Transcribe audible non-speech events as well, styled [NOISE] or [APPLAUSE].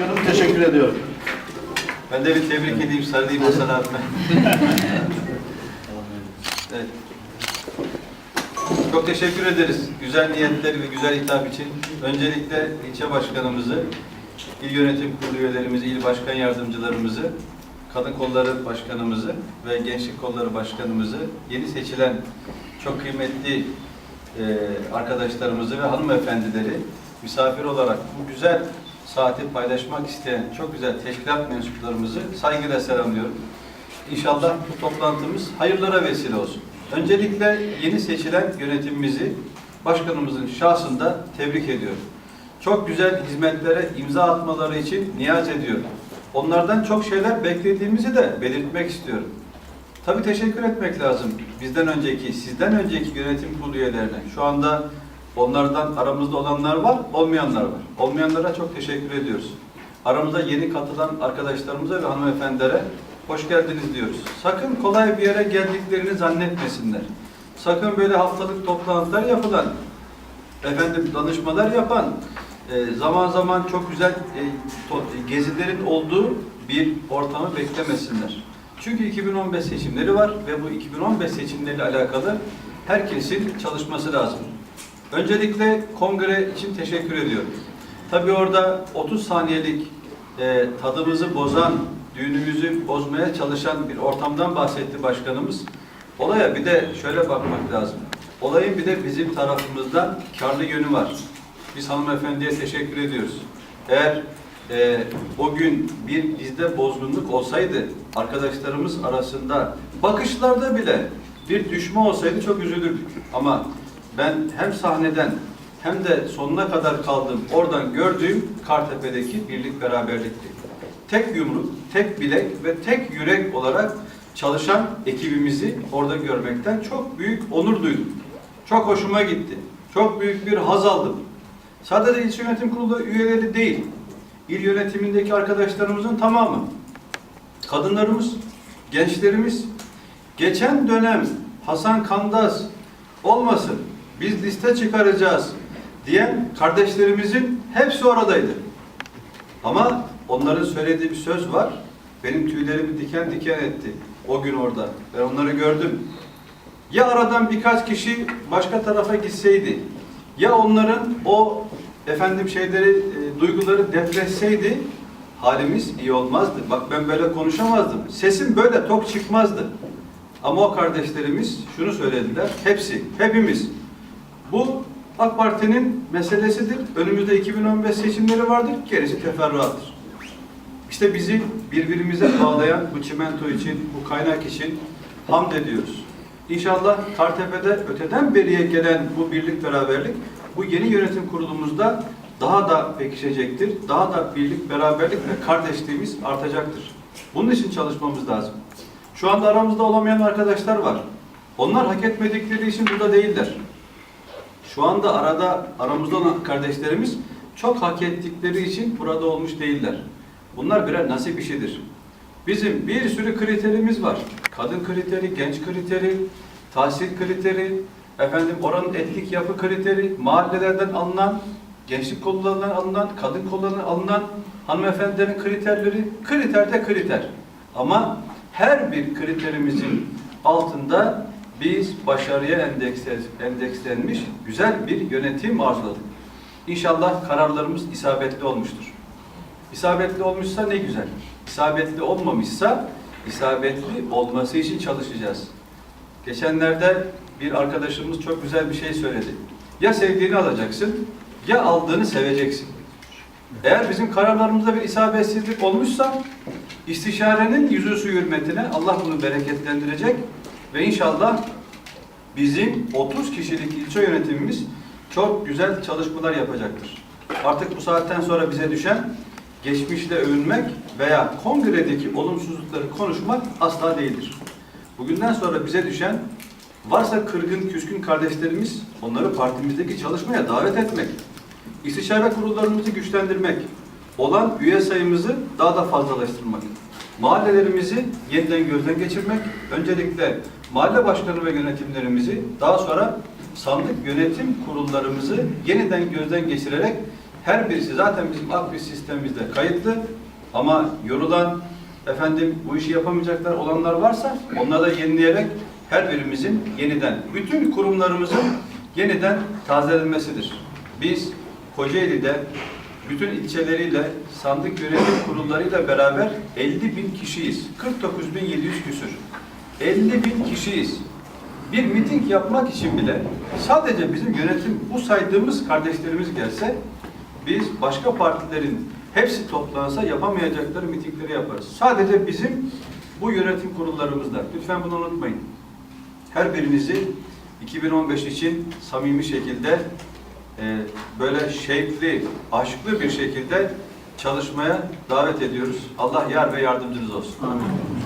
Başkanım teşekkür ediyorum. Ben de bir tebrik edeyim, sarılayım Hasan abime. [LAUGHS] evet. Çok teşekkür ederiz. Güzel niyetleri ve güzel hitap için. Öncelikle ilçe başkanımızı, il yönetim kurulu üyelerimizi, il başkan yardımcılarımızı, kadın kolları başkanımızı ve gençlik kolları başkanımızı, yeni seçilen çok kıymetli e, arkadaşlarımızı ve hanımefendileri misafir olarak bu güzel saati paylaşmak isteyen çok güzel teşkilat mensuplarımızı saygıyla selamlıyorum. İnşallah bu toplantımız hayırlara vesile olsun. Öncelikle yeni seçilen yönetimimizi başkanımızın şahsında tebrik ediyorum. Çok güzel hizmetlere imza atmaları için niyaz ediyorum. Onlardan çok şeyler beklediğimizi de belirtmek istiyorum. Tabii teşekkür etmek lazım. Bizden önceki, sizden önceki yönetim kurulu üyelerine. Şu anda onlardan aramızda olanlar var, olmayanlar var. Olmayanlara çok teşekkür ediyoruz. Aramıza yeni katılan arkadaşlarımıza ve hanımefendilere hoş geldiniz diyoruz. Sakın kolay bir yere geldiklerini zannetmesinler. Sakın böyle haftalık toplantılar yapılan, efendim danışmalar yapan, e, zaman zaman çok güzel e, to- gezilerin olduğu bir ortamı beklemesinler. Çünkü 2015 seçimleri var ve bu 2015 seçimleriyle alakalı herkesin çalışması lazım. Öncelikle kongre için teşekkür ediyorum. Tabii orada 30 saniyelik e, tadımızı bozan, düğünümüzü bozmaya çalışan bir ortamdan bahsetti başkanımız. Olaya bir de şöyle bakmak lazım. Olayın bir de bizim tarafımızdan karlı yönü var. Biz hanımefendiye teşekkür ediyoruz. Eğer e, o gün bir bizde bozgunluk olsaydı, arkadaşlarımız arasında bakışlarda bile bir düşme olsaydı çok üzülürdük. Ama ben hem sahneden hem de sonuna kadar kaldım. Oradan gördüğüm Kartepe'deki birlik beraberlikti. Tek yumruk, tek bilek ve tek yürek olarak çalışan ekibimizi orada görmekten çok büyük onur duydum. Çok hoşuma gitti. Çok büyük bir haz aldım. Sadece ilçe yönetim kurulu üyeleri değil, il yönetimindeki arkadaşlarımızın tamamı, kadınlarımız, gençlerimiz, geçen dönem Hasan Kandaz olmasın, biz liste çıkaracağız diyen kardeşlerimizin hepsi oradaydı. Ama onların söylediği bir söz var, benim tüylerimi diken diken etti o gün orada. Ben onları gördüm. Ya aradan birkaç kişi başka tarafa gitseydi, ya onların o efendim şeyleri, e, duyguları depreşseydi halimiz iyi olmazdı. Bak ben böyle konuşamazdım. Sesim böyle tok çıkmazdı. Ama o kardeşlerimiz şunu söylediler. Hepsi, hepimiz. Bu AK Parti'nin meselesidir. Önümüzde 2015 seçimleri vardır. Gerisi teferruattır. İşte bizi birbirimize bağlayan bu çimento için, bu kaynak için hamd ediyoruz. İnşallah Kartepe'de öteden beriye gelen bu birlik beraberlik bu yeni yönetim kurulumuzda daha da pekişecektir. Daha da birlik, beraberlik ve kardeşliğimiz artacaktır. Bunun için çalışmamız lazım. Şu anda aramızda olamayan arkadaşlar var. Onlar hak etmedikleri için burada değiller. Şu anda arada aramızda olan kardeşlerimiz çok hak ettikleri için burada olmuş değiller. Bunlar birer nasip işidir. Bizim bir sürü kriterimiz var. Kadın kriteri, genç kriteri, tahsil kriteri, efendim oranın etnik yapı kriteri, mahallelerden alınan, gençlik kollarından alınan, kadın kollarından alınan hanımefendilerin kriterleri, kriter de kriter. Ama her bir kriterimizin altında biz başarıya endeksle- endekslenmiş güzel bir yönetim arzuladık. İnşallah kararlarımız isabetli olmuştur. İsabetli olmuşsa ne güzel. İsabetli olmamışsa isabetli olması için çalışacağız. Geçenlerde bir arkadaşımız çok güzel bir şey söyledi. Ya sevdiğini alacaksın ya aldığını seveceksin. Eğer bizim kararlarımızda bir isabetsizlik olmuşsa istişarenin yüzü su hürmetine Allah bunu bereketlendirecek ve inşallah bizim 30 kişilik ilçe yönetimimiz çok güzel çalışmalar yapacaktır. Artık bu saatten sonra bize düşen geçmişle övünmek veya kongredeki olumsuzlukları konuşmak asla değildir. Bugünden sonra bize düşen varsa kırgın, küskün kardeşlerimiz onları partimizdeki çalışmaya davet etmek, istişare kurullarımızı güçlendirmek, olan üye sayımızı daha da fazlalaştırmak, mahallelerimizi yeniden gözden geçirmek, öncelikle mahalle başkanı ve yönetimlerimizi, daha sonra sandık yönetim kurullarımızı yeniden gözden geçirerek her birisi zaten bizim akbil sistemimizde kayıtlı ama yorulan efendim bu işi yapamayacaklar olanlar varsa onları da yenileyerek her birimizin yeniden bütün kurumlarımızın yeniden tazelenmesidir. Biz Kocaeli'de bütün ilçeleriyle sandık yönetim kurullarıyla beraber 50 bin kişiyiz. 49 bin 700 küsür. 50 bin kişiyiz. Bir miting yapmak için bile sadece bizim yönetim bu saydığımız kardeşlerimiz gelse biz başka partilerin hepsi toplansa yapamayacakları mitingleri yaparız. Sadece bizim bu yönetim kurullarımızda. Lütfen bunu unutmayın. Her birinizi 2015 için samimi şekilde e, böyle şevkli, aşklı bir şekilde çalışmaya davet ediyoruz. Allah yar ve yardımcınız olsun. Amin.